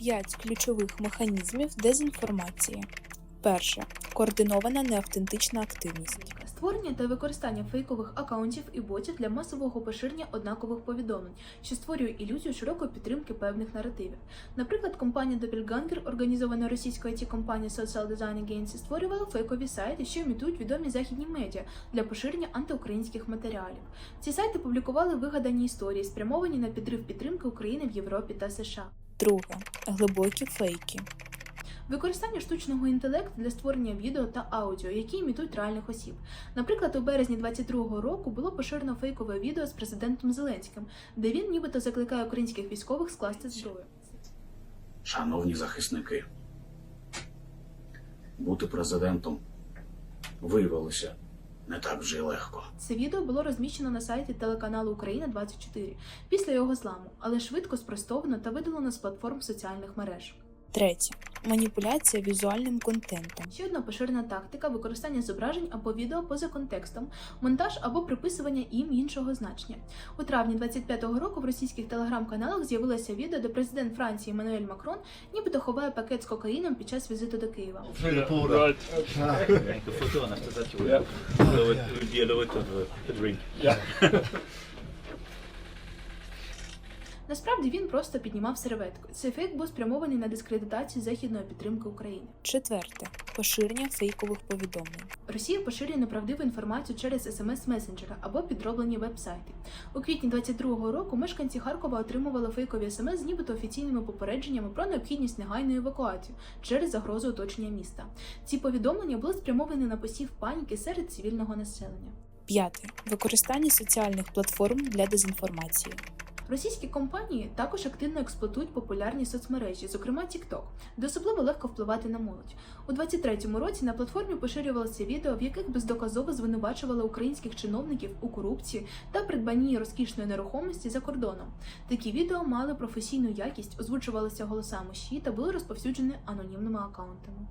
П'ять ключових механізмів дезінформації. Перше координована неавтентична активність. Створення та використання фейкових акаунтів і ботів для масового поширення однакових повідомлень, що створює ілюзію широкої підтримки певних наративів. Наприклад, компанія Doppelganger, організована російською it компанією Social Design Agency, створювала фейкові сайти, що імітують відомі західні медіа для поширення антиукраїнських матеріалів. Ці сайти публікували вигадані історії, спрямовані на підрив підтримки України в Європі та США. Друге глибокі фейки. Використання штучного інтелекту для створення відео та аудіо, які імітують реальних осіб. Наприклад, у березні 22-го року було поширено фейкове відео з президентом Зеленським, де він нібито закликає українських військових скласти зброю. Шановні захисники, бути президентом виявилося не так вже й легко. Це відео було розміщено на сайті телеканалу Україна 24 після його зламу, але швидко спростовано та видалено з платформ соціальних мереж. Третє маніпуляція візуальним контентом. Ще одна поширена тактика використання зображень або відео поза контекстом, монтаж або приписування їм іншого значення. У травні 25-го року в російських телеграм-каналах з'явилося відео, де президент Франції Еммануель Макрон нібито ховає пакет з кокаїном під час візиту до Києва. Насправді він просто піднімав серветку. Цей фейк був спрямований на дискредитацію західної підтримки України. Четверте поширення фейкових повідомлень. Росія поширює неправдиву інформацію через смс-месенджера або підроблені веб-сайти. У квітні 22-го року мешканці Харкова отримували фейкові смс з нібито офіційними попередженнями про необхідність негайної евакуації через загрозу оточення міста. Ці повідомлення були спрямовані на посів паніки серед цивільного населення. П'яте використання соціальних платформ для дезінформації. Російські компанії також активно експлуатують популярні соцмережі, зокрема TikTok, де особливо легко впливати на молодь. У 23-му році на платформі поширювалися відео, в яких бездоказово звинувачували українських чиновників у корупції та придбанні розкішної нерухомості за кордоном. Такі відео мали професійну якість, озвучувалися голосами щі та були розповсюджені анонімними акаунтами.